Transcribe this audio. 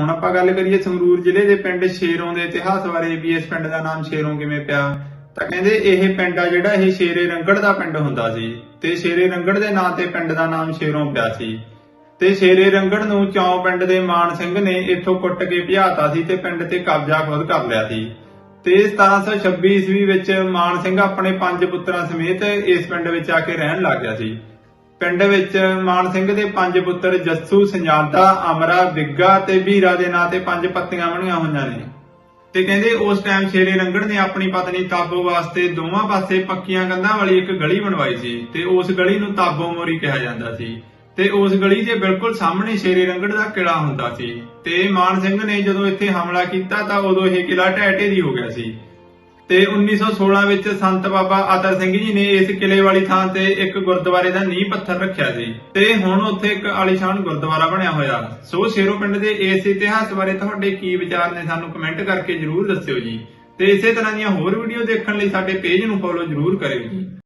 ਹੁਣ ਆਪਾਂ ਗੱਲ ਕਰੀਏ ਸੰਗਰੂਰ ਜ਼ਿਲ੍ਹੇ ਦੇ ਪਿੰਡ ਸ਼ੇਰੋਂ ਦੇ ਇਤਿਹਾਸ ਬਾਰੇ, ਵੀ ਇਸ ਪਿੰਡ ਦਾ ਨਾਮ ਸ਼ੇਰੋਂ ਕਿਵੇਂ ਪਿਆ? ਤਾਂ ਕਹਿੰਦੇ ਇਹ ਪਿੰਡ ਆ ਜਿਹੜਾ ਇਹ ਸ਼ੇਰੇ ਰੰਗੜ ਦਾ ਪਿੰਡ ਹੁੰਦਾ ਸੀ ਤੇ ਸ਼ੇਰੇ ਰੰਗੜ ਦੇ ਨਾਂ ਤੇ ਪਿੰਡ ਦਾ ਨਾਮ ਸ਼ੇਰੋਂ ਪਿਆ ਸੀ। ਤੇ ਸ਼ੇਰੇ ਰੰਗੜ ਨੂੰ ਚੌਂ ਪਿੰਡ ਦੇ ਮਾਨ ਸਿੰਘ ਨੇ ਇੱਥੋਂ ਕੁੱਟ ਕੇ ਭਜਾਤਾ ਸੀ ਤੇ ਪਿੰਡ ਤੇ ਕਬਜ਼ਾ ਖੁਦ ਕਰ ਲਿਆ ਸੀ। ਤੇ 1726 ਈਸਵੀ ਵਿੱਚ ਮਾਨ ਸਿੰਘ ਆਪਣੇ ਪੰਜ ਪੁੱਤਰਾਂ ਸਮੇਤ ਇਸ ਪਿੰਡ ਵਿੱਚ ਆ ਕੇ ਰਹਿਣ ਲੱਗ ਗਿਆ ਸੀ। ਪਿੰਡ ਵਿੱਚ ਮਾਨ ਸਿੰਘ ਦੇ ਪੰਜ ਪੁੱਤਰ ਜੱਸੂ ਸੰਜਾਦਾ ਅਮਰਾ ਬਿੱਗਾ ਤੇ ਵੀਰਾ ਦੇ ਨਾਂ ਤੇ ਪੰਜ ਪੱਤੀਆਂ ਬਣੀਆਂ ਹੋਈਆਂ ਨੇ। ਤੇ ਕਹਿੰਦੇ ਉਸ ਟਾਈਮ ਸ਼ੇਰੇ ਰੰਗੜ ਨੇ ਆਪਣੀ ਪਤਨੀ ਤਾਬੋ ਵਾਸਤੇ ਦੋਵਾਂ ਪਾਸੇ ਪੱਕੀਆਂ ਕੰਧਾਂ ਵਾਲੀ ਇੱਕ ਗਲੀ ਬਣਵਾਈ ਸੀ ਤੇ ਉਸ ਗਲੀ ਨੂੰ ਤਾਬੋ ਮੋਰੀ ਕਿਹਾ ਜਾਂਦਾ ਸੀ। ਤੇ ਉਸ ਗਲੀ ਦੇ ਬਿਲਕੁਲ ਸਾਹਮਣੇ ਸ਼ੇਰੇ ਰੰਗੜ ਦਾ ਕਿਲਾ ਹੁੰਦਾ ਸੀ। ਤੇ ਮਾਨ ਸਿੰਘ ਨੇ ਜਦੋਂ ਇੱਥੇ ਹਮਲਾ ਕੀਤਾ ਤਾਂ ਉਦੋਂ ਇਹ ਕਿਲਾ ਢਹਿ ਢੇਰੀ ਹੋ ਗਿਆ ਸੀ। ਤੇ 1916 ਵਿੱਚ ਸੰਤ ਬਾਬਾ ਆਦਰ ਸਿੰਘ ਜੀ ਨੇ ਇਸ ਕਿਲੇ ਵਾਲੀ ਥਾਂ ਤੇ ਇੱਕ ਗੁਰਦੁਆਰੇ ਦਾ ਨੀਂਹ ਪੱਥਰ ਰੱਖਿਆ ਸੀ ਤੇ ਹੁਣ ਉੱਥੇ ਇੱਕ ਆਲੀਸ਼ਾਨ ਗੁਰਦੁਆਰਾ ਬਣਿਆ ਹੋਇਆ। ਸੋ ਸ਼ੇਰੋ ਪਿੰਡ ਦੇ ਇਸ ਇਤਿਹਾਸ ਬਾਰੇ ਤੁਹਾਡੇ ਕੀ ਵਿਚਾਰ ਨੇ ਸਾਨੂੰ ਕਮੈਂਟ ਕਰਕੇ ਜਰੂਰ ਦੱਸਿਓ ਜੀ। ਤੇ ਇਸੇ ਤਰ੍ਹਾਂ ਦੀਆਂ ਹੋਰ ਵੀਡੀਓ ਦੇਖਣ ਲਈ ਸਾਡੇ ਪੇਜ ਨੂੰ ਫੋਲੋ ਜਰੂਰ ਕਰਿਓ ਜੀ।